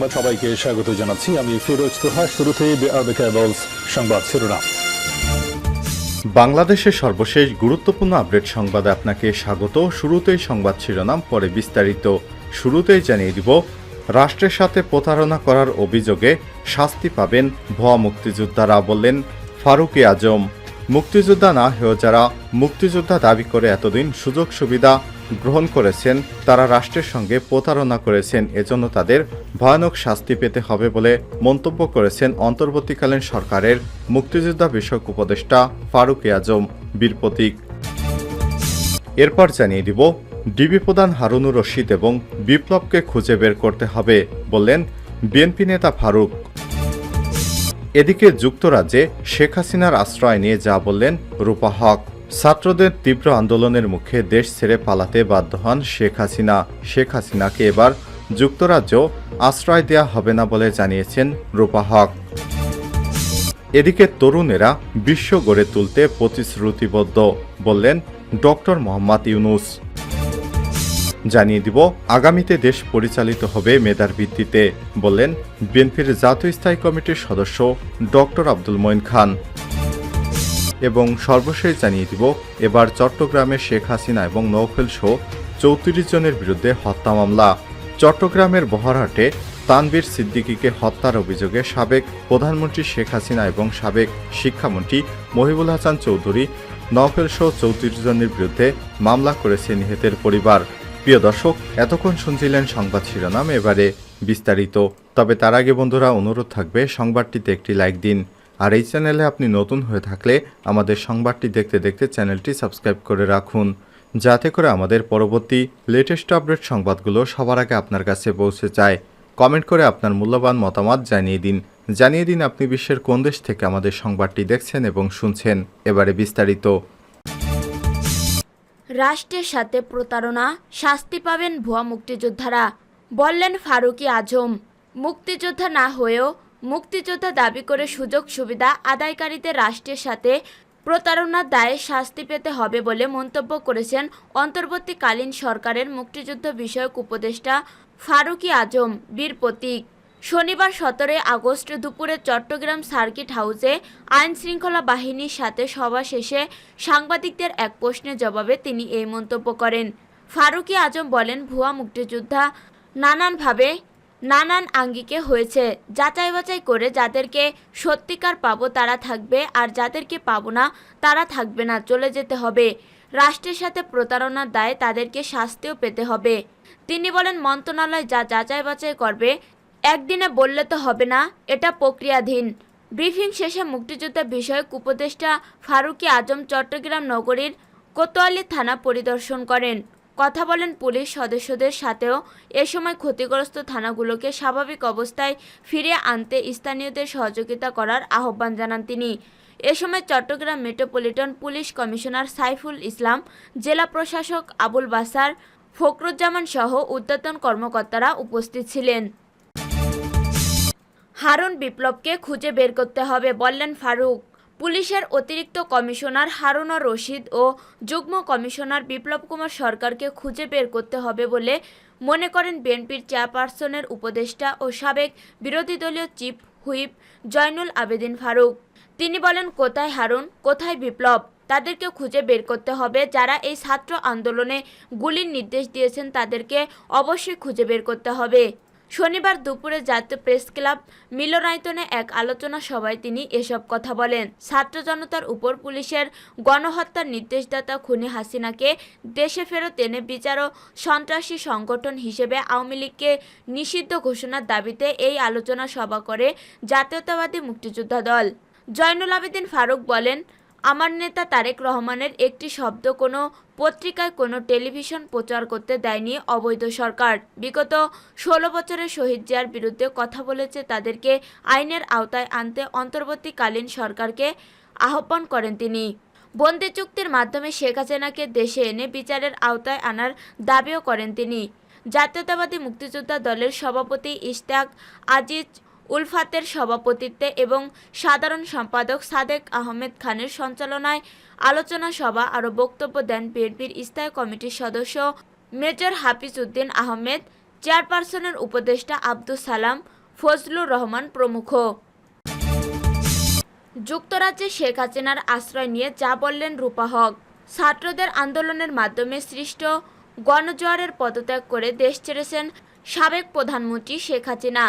সংবাদ সবাইকে স্বাগত জানাচ্ছি। আমি ফিরোজ তোহা কেবলস সংবাদ শিরোনাম। বাংলাদেশের সর্বশেষ গুরুত্বপূর্ণ আপডেট সংবাদে আপনাকে স্বাগত। শুরুতেই সংবাদ শিরোনাম, পরে বিস্তারিত শুরুতেই জানিয়ে দিব, রাষ্ট্রের সাথে প্রতারণা করার অভিযোগে শাস্তি পাবেন ভুয়া মুক্তিযোদ্ধারা বললেন ফারুকি আজম। মুক্তিযোদ্ধা না হয়েও যারা মুক্তিযোদ্ধা দাবি করে এতদিন সুযোগ সুবিধা গ্রহণ করেছেন, তারা রাষ্ট্রের সঙ্গে প্রতারণা করেছেন। এজন্য তাদের ভয়ানক শাস্তি পেতে হবে বলে মন্তব্য করেছেন অন্তর্বর্তীকালীন সরকারের মুক্তিযোদ্ধা বিষয়ক উপদেষ্টা ফারুক আজম। বীর প্রতীক। এরপর জানিয়ে দিব, ডিবি প্রধান হারুনুর রশিদ এবং বিপ্লবকে খুঁজে বের করতে হবে বললেন বিএনপি নেতা ফারুক। এদিকে যুক্তরাজ্যে শেখ হাসিনার আশ্রয় নিয়ে যা বললেন রূপা হক। ছাত্রদের তীব্র আন্দোলনের মুখে দেশ ছেড়ে পালাতে বাধ্য হন শেখ হাসিনা। শেখ হাসিনাকে এবার যুক্তরাজ্য আশ্রয় দেয়া হবে না বলে জানিয়েছেন রূপা হক। এদিকে তরুণেরা বিশ্ব গড়ে তুলতে প্রতিশ্রুতিবদ্ধ বললেন ডক্টর মোহাম্মদ ইউনুস। জানিয়ে দিব, আগামীতে দেশ পরিচালিত হবে মেধার ভিত্তিতে, বললেন বিএনপির জাতীয় স্থায়ী কমিটির সদস্য ডক্টর আব্দুল মঈন খান। এবং সর্বশেষ জানিয়ে দিব, এবার চট্টগ্রামে শেখ হাসিনা এবং নৌফেল সহ চৌত্রিশ জনের বিরুদ্ধে হত্যা মামলা। চট্টগ্রামের বহরহাটে তানবীর সিদ্দিকীকে হত্যার অভিযোগে সাবেক প্রধানমন্ত্রী শেখ হাসিনা এবং সাবেক শিক্ষামন্ত্রী মহিবুল হাসান চৌধুরী নফেল সহ চৌত্রিশ জনের বিরুদ্ধে মামলা করেছে নিহতের পরিবার। প্রিয় দর্শক, এতক্ষণ শুনছিলেন সংবাদ শিরোনাম, এবারে বিস্তারিত। তবে তার আগে বন্ধুরা, অনুরোধ থাকবে, সংবাদটিতে একটি লাইক দিন। আর এই চ্যানেলে আপনি নতুন হয়ে থাকলে আমাদের সংবাদটি দেখতে দেখতে চ্যানেলটি সাবস্ক্রাইব করে রাখুন। যাতে করে আমাদের পরবর্তী লেটেস্ট আপডেট সংবাদগুলো সবার আগে আপনার কাছে পৌঁছে যায়। কমেন্ট করে আপনার মূল্যবান মতামত জানিয়ে দিন। জানিয়ে দিন আপনি বিশ্বের কোন দেশ থেকে আমাদের সংবাদটি দেখছেন এবং শুনছেন। এবারে বিস্তারিত। রাষ্ট্রের সাথে প্রতারণা, শাস্তি পাবেন ভুয়া মুক্তিযোদ্ধারা, বললেন ফারুকি আজম। মুক্তিযোদ্ধা না হয়েও মুক্তিযোদ্ধা দাবি করে সুযোগ সুবিধা আদায়কারীদের রাষ্ট্রের সাথে প্রতারণার দায়ে শাস্তি পেতে হবে বলে মন্তব্য করেছেন অন্তর্বর্তীকালীন সরকারের মুক্তিযুদ্ধ বিষয়ক উপদেষ্টা ফারুকি আজম, বীর প্রতীক। শনিবার সতেরোই আগস্ট দুপুরে চট্টগ্রাম সার্কিট হাউসে আইন শৃঙ্খলা বাহিনীর সাথে সভা শেষে সাংবাদিকদের এক প্রশ্নের জবাবে তিনি এই মন্তব্য করেন। ফারুকি আজম বলেন, ভুয়া মুক্তিযোদ্ধা নানানভাবে নানান আঙ্গিকে হয়েছে। যাচাই বাছাই করে যাদেরকে সত্যিকার পাবো তারা থাকবে, আর যাদেরকে পাবো না তারা থাকবে না, চলে যেতে হবে। রাষ্ট্রের সাথে প্রতারণার দায়ে তাদেরকে শাস্তিও পেতে হবে। তিনি বলেন, মন্ত্রণালয় যা যাচাই বাছাই করবে, একদিনে বললে তো হবে না, এটা প্রক্রিয়াধীন। ব্রিফিং শেষে মুক্তিযুদ্ধ বিষয়ক উপদেষ্টা ফারুকি আজম চট্টগ্রাম নগরীর কোতোয়ালি থানা পরিদর্শন করেন। কথা বলেন পুলিশ সদস্যদের সাথেও এ সময় ক্ষতিগ্রস্ত থানাগুলোকে স্বাভাবিক অবস্থায় ফিরিয়ে আনতে স্থানীয়দের সহযোগিতা করার আহ্বান জানান তিনি। এ সময় Chittagong metropolitan police commissioner Saiful Islam, জেলা প্রশাসক আবুল বাসার, ফখরুজ্জামান সহ উদ্যতন কর্মকর্তারা উপস্থিত ছিলেন। হারুন বিপ্লবকে খুঁজে বের করতে হবে বললেন ফারুক। পুলিশের অতিরিক্ত কমিশনার হারুনর রশিদ ও যুগ্ম কমিশনার বিপ্লব কুমার সরকারকে খুঁজে বের করতে হবে বলে মনে করেন বিএনপির চেয়ারপারসনের উপদেষ্টা ও সাবেক বিরোধী দলীয় চিফ হুইপ জয়নুল আবেদিন ফারুক। তিনি বলেন, কোথায় হারুন? কোথায় বিপ্লব? তাদেরকে খুঁজে বের করতে হবে। যারা এই ছাত্র আন্দোলনে গুলির নির্দেশ দিয়েছেন তাদেরকে অবশ্যই খুঁজে বের করতে হবে। শনিবার দুপুরে জাতীয় প্রেস ক্লাব মিলনায়তনে এক আলোচনা সভায় তিনি এসব কথা বলেন। ছাত্র জনতার উপর পুলিশের গণহত্যার নির্দেশদাতা খুনি হাসিনাকে দেশে ফেরত এনে বিচার ও সন্ত্রাসী সংগঠন হিসেবে আওয়ামী লীগকে নিষিদ্ধ ঘোষণার দাবিতে এই আলোচনা সভা করে জাতীয়তাবাদী মুক্তিযোদ্ধা দল। জয়নুল আবেদিন ফারুক বলেন আমার নেতা তারেক রহমানের একটি শব্দ কোনো পত্রিকায় কোনো টেলিভিশন প্রচার করতে দেয়নি অবৈধ সরকার। বিগত ষোলো বছরের শহীদ জিয়ার বিরুদ্ধে কথা বলেছে তাদেরকে আইনের আওতায় আনতে অন্তর্বর্তীকালীন সরকারকে আহ্বান করেন তিনি। বন্দি চুক্তির মাধ্যমে শেখ হাসিনাকে দেশে এনে বিচারের আওতায় আনার দাবিও করেন তিনি। জাতীয়তাবাদী মুক্তিযোদ্ধা দলের সভাপতি ইশতাক আজিজ উলফাতের সভাপতিত্বে এবং সাধারণ সম্পাদক সাদেক আহমেদ খানের সঞ্চালনায় আলোচনা সভা আরও বক্তব্য দেন বিএনপির স্থায়ী কমিটির সদস্য মেজর হাফিজ উদ্দিন আহমেদ, চেয়ারপারসনের উপদেষ্টা আব্দুল সালাম, ফজলুর রহমান প্রমুখ। যুক্তরাজ্যে শেখ হাসিনার আশ্রয় নিয়ে যা বললেন রূপা হক। ছাত্রদের আন্দোলনের মাধ্যমে সৃষ্ট গণজোয়ারের পদত্যাগ করে দেশ ছেড়েছেন সাবেক প্রধানমন্ত্রী শেখ হাসিনা।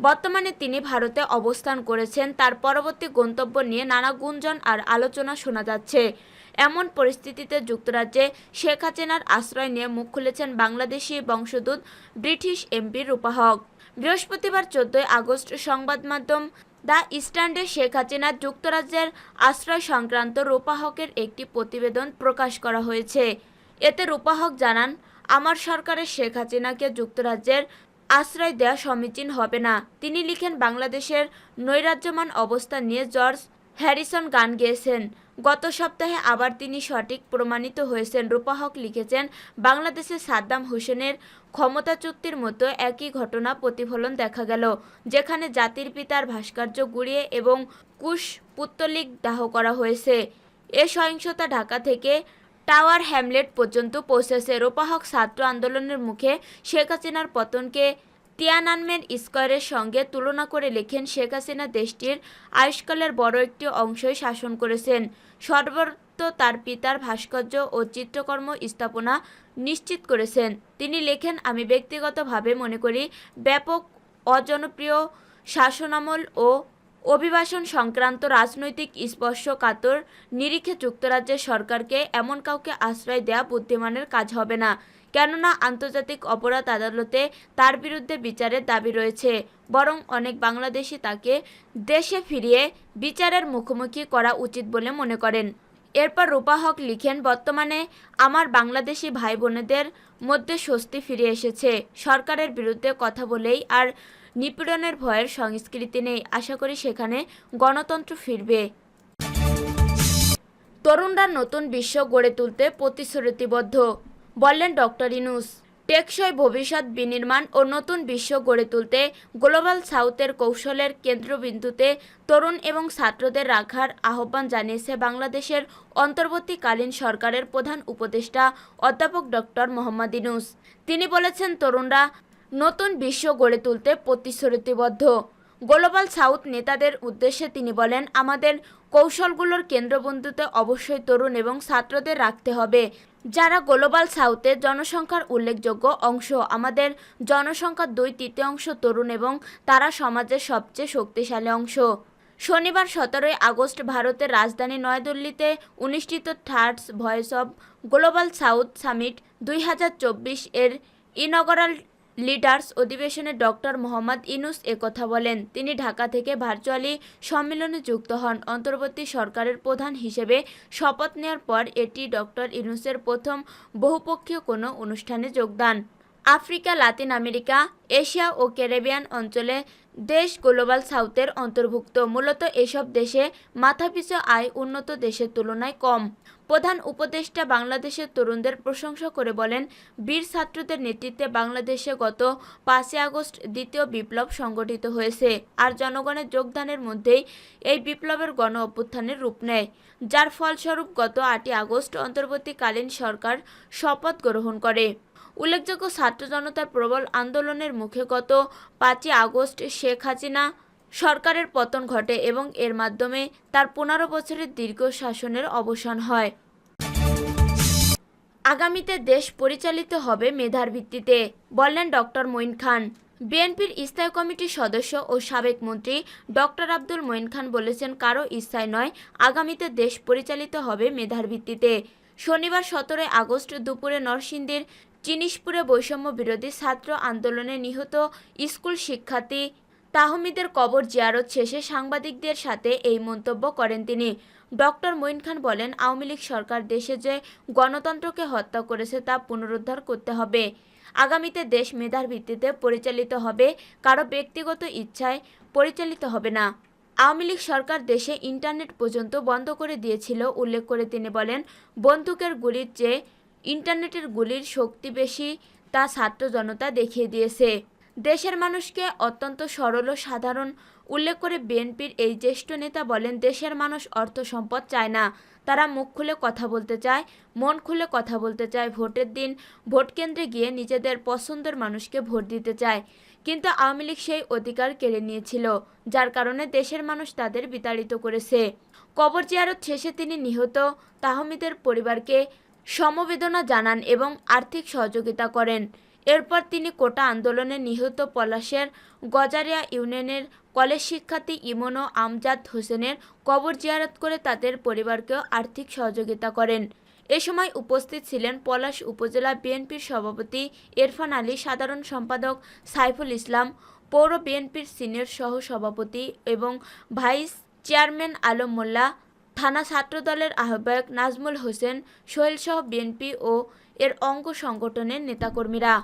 বর্তমানে তিনি ভারতে অবস্থান করেছেন, তার পরবর্তী গন্তব্য নিয়ে নানা গুঞ্জন আর আলোচনা শোনা যাচ্ছে। এমন পরিস্থিতিতে যুক্তরাজ্যে শেখ হাসিনার আশ্রয় নিয়ে মুখ খুলেছেন বাংলাদেশি বংশোদ্ভূত ব্রিটিশ এমপি রূপা হক। বৃহস্পতিবার চোদ্দই আগস্ট সংবাদ মাধ্যম দ্য স্ট্যান্ডে শেখ হাসিনার যুক্তরাজ্যের আশ্রয় সংক্রান্ত রূপা হকের একটি প্রতিবেদন প্রকাশ করা হয়েছে। এতে রূপা হক জানান, আমার সরকারের শেখ হাসিনাকে যুক্তরাজ্যের আশ্রয় দেওয়া সমীচীন হবে না। তিনি লিখেন, বাংলাদেশের নৈরাজ্যমান অবস্থা নিয়ে জর্জ হ্যারিসন গান গেয়েছেন। গত সপ্তাহে আবার তিনি সঠিক প্রমাণিত হয়েছেন। রূপা হক লিখেছেন, বাংলাদেশে সাদ্দাম হোসেনের ক্ষমতাচ্যুতির মতো একই ঘটনা প্রতিফলন দেখা গেল, যেখানে জাতির পিতার ভাস্কর্য গুড়িয়ে এবং কুশ পুত্তলিক দাহ করা হয়েছে। এ সহিংসতা ঢাকা থেকে টাওয়ার হ্যামলেট পর্যন্ত পৌঁছেছে। রোপাহক ছাত্র আন্দোলনের মুখে শেখ হাসিনার পতনকে তিয়ানানমেন স্কোয়ারের সঙ্গে তুলনা করে লেখেন শেখ হাসিনা দেশটির আয়ুষ্কালের বড় একটি অংশই শাসন করেছেন। সর্বত্র তার পিতার ভাস্কর্য ও চিত্রকর্ম স্থাপনা নিশ্চিত করেছেন। তিনি লেখেন, আমি ব্যক্তিগতভাবে মনে করি, ব্যাপক অজনপ্রিয় শাসনামল ও অভিবাসন সংক্রান্ত রাজনৈতিক স্পর্শকাতর নিরিখে যুক্তরাজ্যের সরকারকে এমন কাউকে আশ্রয় দেয়া বুদ্ধিমানের কাজ হবে না। কেননা আন্তর্জাতিক অপরাধ আদালতে তার বিরুদ্ধে বিচারের দাবি রয়েছে। বরং অনেক বাংলাদেশি তাকে দেশে ফিরিয়ে বিচারের মুখোমুখি করা উচিত বলে মনে করেন। এরপর রূপা হক লিখেন, বর্তমানে আমার বাংলাদেশি ভাই বোনেদের মধ্যে স্বস্তি ফিরে এসেছে। সরকারের বিরুদ্ধে কথা বলেই আর নিপীড়নের ভয়ের সংস্কৃতি নেই। আশা করি সেখানে গণতন্ত্র ফিরবে। তরুণরা নতুন বিশ্ব গড়ে তুলতে প্রতিশ্রুতিবদ্ধ, বললেন ডক্টর ইনুস। টেকসই ভবিষ্যৎ বিনির্মাণ ও নতুন বিশ্ব গড়ে তুলতে গ্লোবাল সাউথের কৌশলের কেন্দ্রবিন্দুতে তরুণ এবং ছাত্রদের রাখার আহ্বান জানিয়েছে বাংলাদেশের অন্তর্বর্তীকালীন সরকারের প্রধান উপদেষ্টা অধ্যাপক ডক্টর মোহাম্মদ ইনুস। তিনি বলেছেন, তরুণরা নতুন বিশ্ব গড়ে তুলতে প্রতিশ্রুতিবদ্ধ। গ্লোবাল সাউথ নেতাদের উদ্দেশ্যে তিনি বলেন, আমাদের কৌশলগুলোর কেন্দ্রবিন্দুতে অবশ্যই তরুণ এবং ছাত্রদের রাখতে হবে। যারা গ্লোবাল সাউথের জনসংখ্যার উল্লেখযোগ্য অংশ, আমাদের জনসংখ্যার দুই তৃতীয়াংশ তরুণ এবং তারা সমাজের সবচেয়ে শক্তিশালী অংশ। শনিবার সতেরোই আগস্ট ভারতের রাজধানী নয়াদিল্লিতে অনুষ্ঠিত thirds voice of global south summit দুই হাজার চব্বিশ এর ইনগরাল লিডার্স অধিবেশনে ডক্টর মোহাম্মদ ইনুস একথা বলেন। তিনি ঢাকা থেকে ভার্চুয়ালি সম্মেলনে যুক্ত হন। অন্তর্বর্তী সরকারের প্রধান হিসেবে শপথ নেওয়ার পর এটি ডক্টর ইনুসের প্রথম বহুপক্ষীয় কোনো অনুষ্ঠানে যোগদান। আফ্রিকা, লাতিন আমেরিকা, এশিয়া ও ক্যারেবিয়ান অঞ্চলে দেশ গ্লোবাল সাউথের অন্তর্ভুক্ত। মূলত এসব দেশে মাথাপিছু আয় উন্নত দেশের তুলনায় কম। প্রধান উপদেষ্টা বাংলাদেশের তরুণদের প্রশংসা করে বলেন, বীর ছাত্রদের নেতৃত্বে বাংলাদেশে গত পাঁচই আগস্ট দ্বিতীয় বিপ্লব সংগঠিত হয়েছে আর জনগণের যোগদানের মধ্যেই এই বিপ্লবের গণ অভ্যুত্থানের রূপ নেয়। যার ফলস্বরূপ গত আটই আগস্ট অন্তর্বর্তীকালীন সরকার শপথ গ্রহণ করে। উল্লেখযোগ্য ছাত্র জনতার প্রবল আন্দোলনের মুখে গত পাঁচই আগস্ট শেখ হাসিনা সরকারের পতন ঘটে এবং এর মাধ্যমে তার পনেরো বছরের দীর্ঘ শাসনের অবসান হয়। আগামীতে দেশ পরিচালিত হবে মেধার ভিত্তিতে, বললেন ডক্টর মঈন খান। বিএনপির স্থায়ী কমিটির সদস্য ও সাবেক মন্ত্রী ডক্টর আব্দুল মঈন খান বলেছেন, কারও ইচ্ছায় নয়, আগামীতে দেশ পরিচালিত হবে মেধার ভিত্তিতে। শনিবার সতেরোই আগস্ট দুপুরে নরসিংদীর জিনিসপুরে বৈষম্য বিরোধী ছাত্র আন্দোলনে নিহত স্কুল শিক্ষার্থী তাহমিদের কবর জিয়ারত শেষে সাংবাদিকদের সাথে এই মন্তব্য করেন তিনি। ডক্টর মঈন খান বলেন, আওয়ামী লীগ সরকার দেশে যে গণতন্ত্রকে হত্যা করেছে তা পুনরুদ্ধার করতে হবে। আগামীতে দেশ মেধার ভিত্তিতে পরিচালিত হবে, কারও ব্যক্তিগত ইচ্ছায় পরিচালিত হবে না। আওয়ামী লীগ সরকার দেশে ইন্টারনেট পর্যন্ত বন্ধ করে দিয়েছিল, উল্লেখ করে তিনি বলেন, বন্দুকের গুলির চেয়ে ইন্টারনেটের গুলির শক্তি বেশি তা ছাত্র জনতা দেখিয়ে দিয়েছে। দেশের মানুষকে অত্যন্ত সরল ও সাধারণ উল্লেখ করে বিএনপির এই জ্যেষ্ঠ নেতা বলেন, দেশের মানুষ অর্থ সম্পদ চায় না। তারা মুখ খুলে কথা বলতে চায়, মন খুলে কথা বলতে চায়। ভোটের দিন ভোট কেন্দ্রে গিয়ে নিজেদের পছন্দের মানুষকে ভোট দিতে চায়। কিন্তু আওয়ামী লীগ সেই অধিকার কেড়ে নিয়েছিল, যার কারণে দেশের মানুষ তাদের বিতাড়িত করেছে। কবর জিয়ারত শেষে তিনি নিহত তাহমিদের পরিবারকে সমবেদনা জানান এবং আর্থিক সহযোগিতা করেন। এরপর তিনি কোটা আন্দোলনে নিহত পলাশের গজারিয়া ইউনিয়নের কলেজ শিক্ষার্থী ইমন আমজাদ হোসেনের কবর জিয়ারত করে তাদের পরিবারকেও আর্থিক সহযোগিতা করেন। এ সময় উপস্থিত ছিলেন পলাশ উপজেলা বিএনপির সভাপতি এরফান আলী, সাধারণ সম্পাদক সাইফুল ইসলাম, পৌর বিএনপির সিনিয়র সহ সভাপতি এবং ভাইস চেয়ারম্যান আলম মোল্লা থানা ছাত্রদলের আহ্বায়ক নাজমুল হোসেন সোহেলসহ বিএনপি ও এর অঙ্গ সংগঠনের নেতাকর্মীরা।